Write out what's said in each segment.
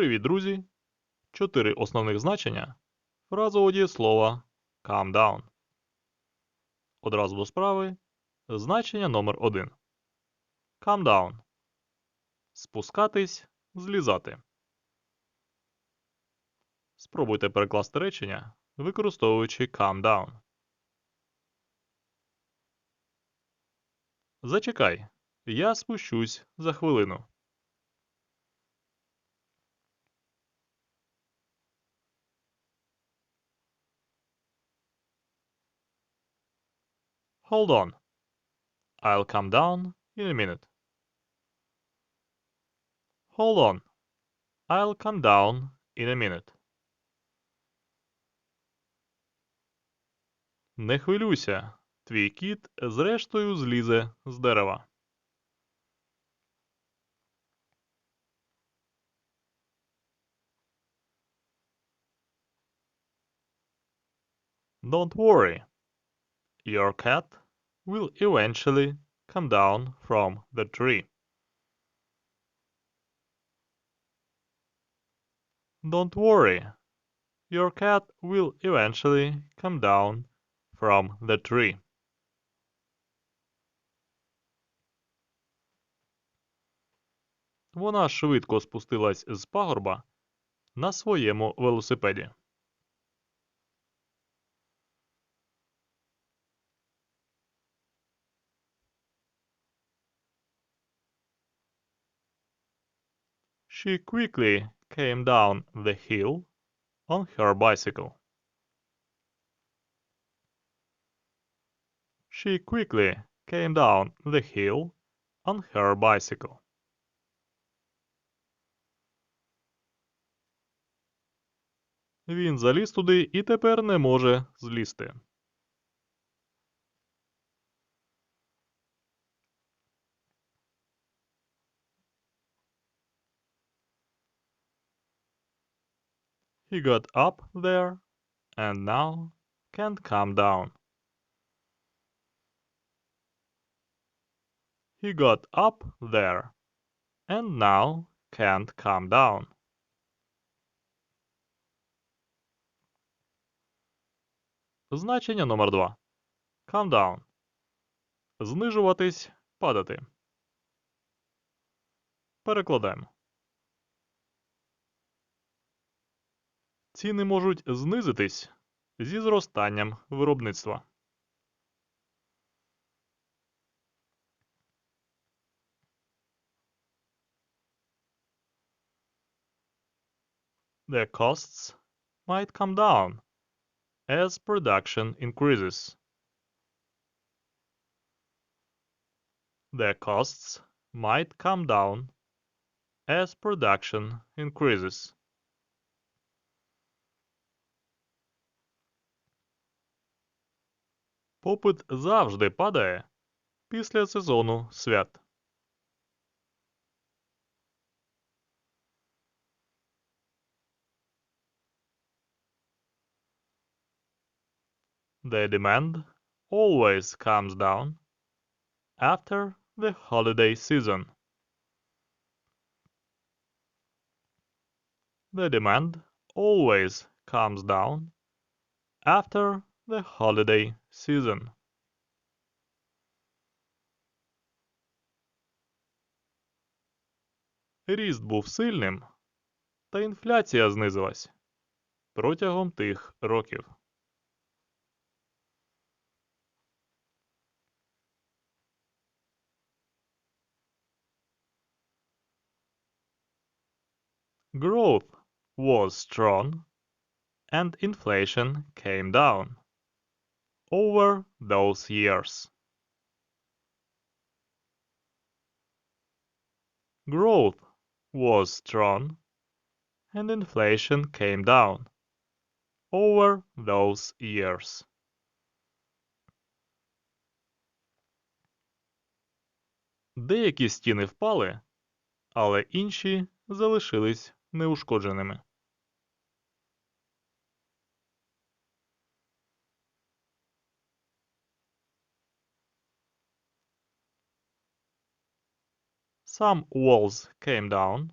Привіт, друзі! Чотири основних значення фразового дієслова calm down. Одразу до справи. Значення номер один. Calm down. Спускатись, злізати. Спробуйте перекласти речення, використовуючи calm down. Зачекай. Я спущусь за хвилину. Hold on. I'll come down in a minute. Hold on. I'll come down in a minute. Не хвилюйся. Твій кіт зрештою злізе з дерева. Don't worry. Your cat will eventually come down from the tree. Don't worry. Your cat will eventually come down from the tree. Вона швидко спустилась з пагорба на своєму велосипеді. She quickly came down the hill on her bicycle. She quickly came down the hill on her bicycle. Він заліз туди і тепер не може злізти. He got up there and now can't come down. He got up there and now can't come down. Значення номер 2. Come down. Знижуватись, падати. Перекладаємо. Ціни можуть знизитись зі зростанням виробництва. The costs might come down as production increases. The costs might come down as production increases. Попит завжди падає після сезону свят. The demand always comes down after the holiday season. The demand always comes down after the holiday season. Ріст був сильним, та інфляція знизилась протягом тих років. Growth was strong and inflation came down over those years. Growth was strong and inflation came down over those years. Деякі стіни впали, але інші залишились неушкодженими. Some walls came down,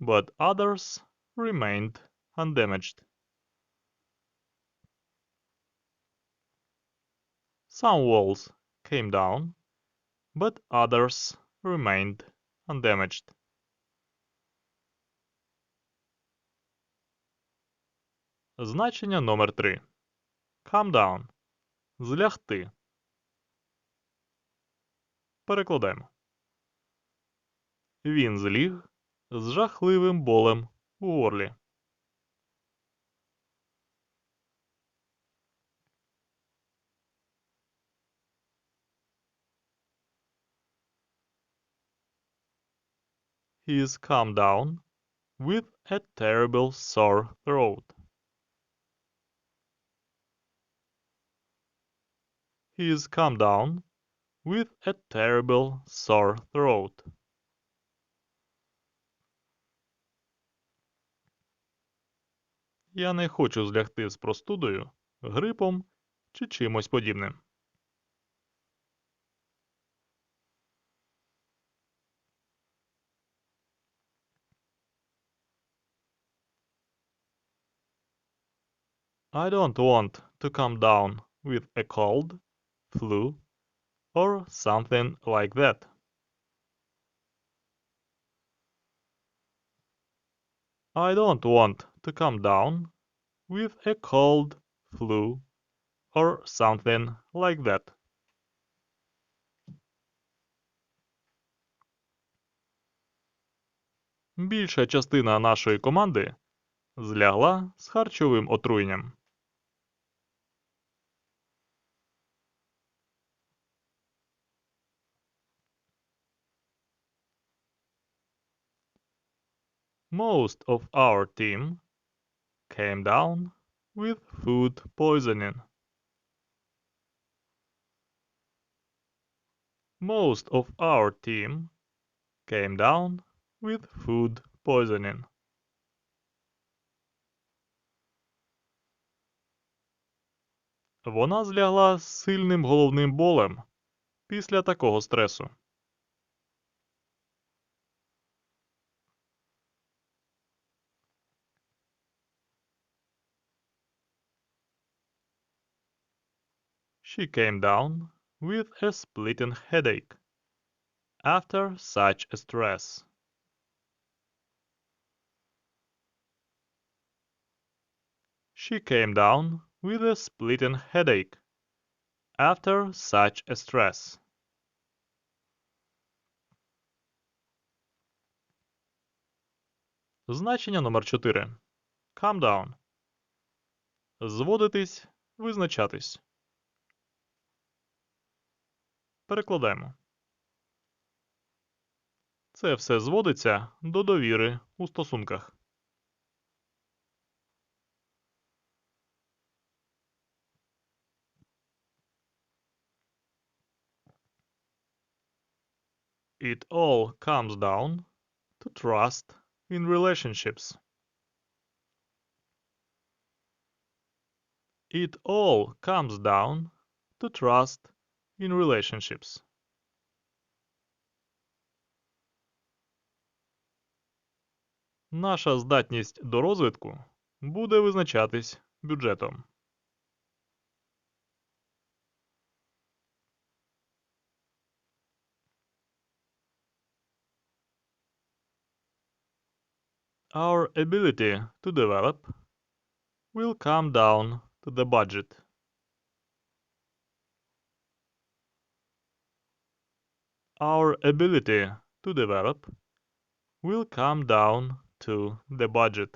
but others remained undamaged. Some walls came down, but others remained undamaged. Значення номер 3. Come down. Злягти. Перекладаємо. Він зліг з жахливим болем у горлі. He's come down with a terrible sore throat. He's come down with a terrible sore throat. Я не хочу злягти з простудою, грипом чи чимось подібним. I don't want to come down with a cold, flu, or something like that. I don't want to come down with a cold, flu, or something like that. Більша частина нашої команди злягла з харчовим отруєнням. Most of our team came down with food poisoning. Most of our team came down with food poisoning. Вона злягла з сильним головним болем після такого стресу. She came down with a splitting headache after such a stress. She came down with a splitting headache after such a stress. Значення номер 4. Calm down. Зводитись, визначатись. Перекладаємо. Це все зводиться до довіри у стосунках. It all comes down to trust in relationships. It all comes down to trust in relationships. Наша здатність до розвитку буде визначатись бюджетом. Our ability to develop will come down to the budget. Our ability to develop will come down to the budget.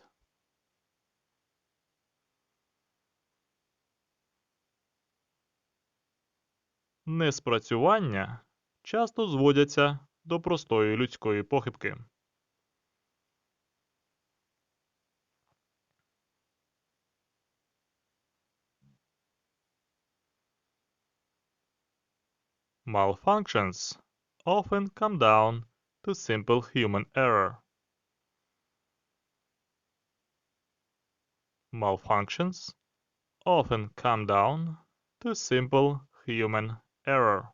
Неспрацювання часто зводяться до простої людської похибки. Malfunctions often come down to simple human error. Malfunctions often come down to simple human error.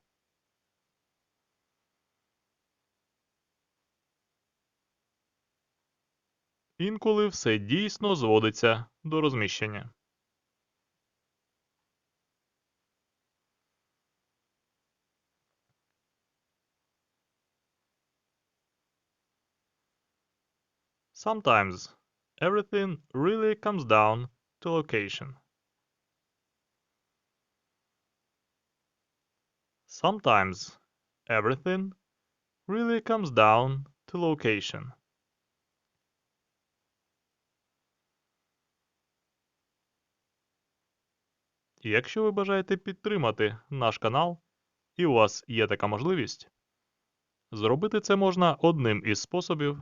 Інколи все дійсно зводиться до розміщення. Sometimes everything really comes down to location. Sometimes everything really comes down to location. Якщо ви бажаєте підтримати наш канал, і у вас є така можливість, зробити це можна одним із способів,